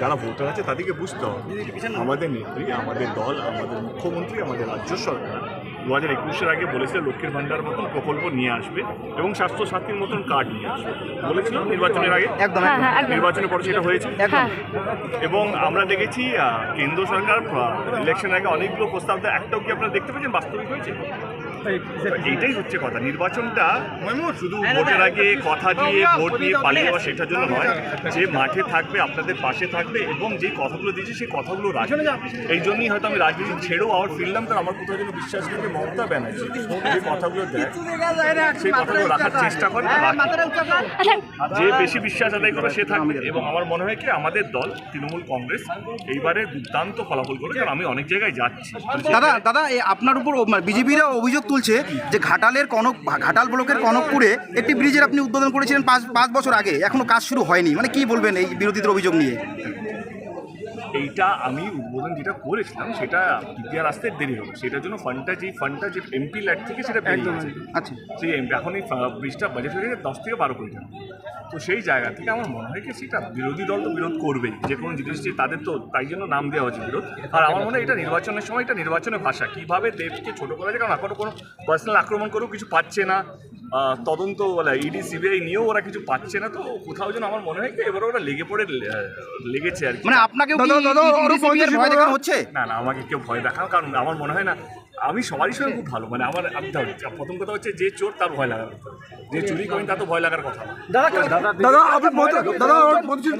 যারা ভোটার আছে তাদেরকে বুঝতে হবে। আমাদের নেত্রী আমাদের দল আমাদের মুখ্যমন্ত্রী আমাদের রাজ্য সরকার দু হাজার একুশের আগে বলেছিল লক্ষ্মীর ভাণ্ডার মতন প্রকল্প নিয়ে আসবে এবং স্বাস্থ্য সাথীর মতন কার্ড নিয়ে আসবে। বলেছিল নির্বাচনের আগে? একদম হ্যাঁ হ্যাঁ নির্বাচনের পর সেটা হয়েছে? হ্যাঁ এবং আমরা দেখেছি কেন্দ্র সরকার ইলেকশন আগে অনেকগুলো প্রস্তাব দেয়। একটাও কি আপনারা দেখতে পেয়েছেন? বাস্তবিক হয়েছে? এইটাই হচ্ছে কথা। নির্বাচনটা শুধু ভোটের আগে কথা দিয়ে ভোট নিয়ে পালিয়ে যাওয়া সেটার জন্য নয়। যে মাঠে থাকবে আপনাদের পাশে থাকবে এবং যে কথাগুলো দিয়েছে সেই কথাগুলো রাখবে। এই জন্যই হয়তো আমি রাজনীতি ছেড়েও আবার ফিরলাম কারণ আমার কোথাও যেন বিশ্বাস করি মমতা ব্যানার্জি যে কথাগুলো দেয় সেই কথাগুলো রাখার চেষ্টা করে। আচ্ছা। যে বেশি বিশ্বাস আদায় করে সে থাকবে। এবং আমার মনে হয় কি আমাদের দল তৃণমূল কংগ্রেস এইবারে দুর্দান্ত ফলাফল করে কারণ আমি অনেক জায়গায় যাচ্ছি। দাদা দাদা আপনার উপর বিজেপিরা অভিযোগ তুলছে যে ঘাটালের কনক ঘাটাল ব্লকের কনকপুরে একটি ব্রিজের আপনি উদ্বোধন করেছিলেন পাঁচ পাঁচ বছর আগে। এখনও কাজ শুরু হয়নি। মানে কি বলবেন এই বিরোধীদের অভিযোগ নিয়ে? এইটা আমি উদ্বোধন যেটা করেছিলাম সেটা ডিপিআর আসতে দেরি হলো। সেটার জন্য ফান্ডটা যে ফান্ডটা যে এমপি ল্যাড থেকে সেটা আচ্ছা। সেই এখন এই ব্রিজটা বাজেট হয়ে গেছে দশ থেকে বারো কোটি টাকা। তো সেই জায়গা থেকে আমার মনে হয় কি সেটা বিরোধী দল তো বিরোধ করবেই। যে কোনো জিনিস যে তাদের তো তাই জন্য নাম দেওয়া হচ্ছে বিরোধ। আর আমার মনে হয় এটা নির্বাচনের সময় এটা নির্বাচনের ভাষা। কীভাবে দেশকে ছোটো করা যায়? কারণ এখনও কোনো পার্সোনাল আক্রমণ করেও কিছু পাচ্ছে না। তদন্ত বলে ইডি সিবিআই নিয়েও ওরা কিছু পাচ্ছে না। তো কোথাও যেন আমার মনে হয় কি এবার ওরা লেগে পড়ে লেগেছে আর কি। মানে আপনাকে দেখানো হচ্ছে? না না আমাকে কেউ ভয় দেখাও কারণ আমার মনে হয় না আমি সবারই সঙ্গে খুব ভালো মানে আমার আমি তাহলে প্রথম কথা হচ্ছে যে চোর তার ভয় লাগার কথা যে চুরি করেন তার তো ভয় লাগার কথা না। দাদা আপনি দাদা প্রতিষ্ঠিত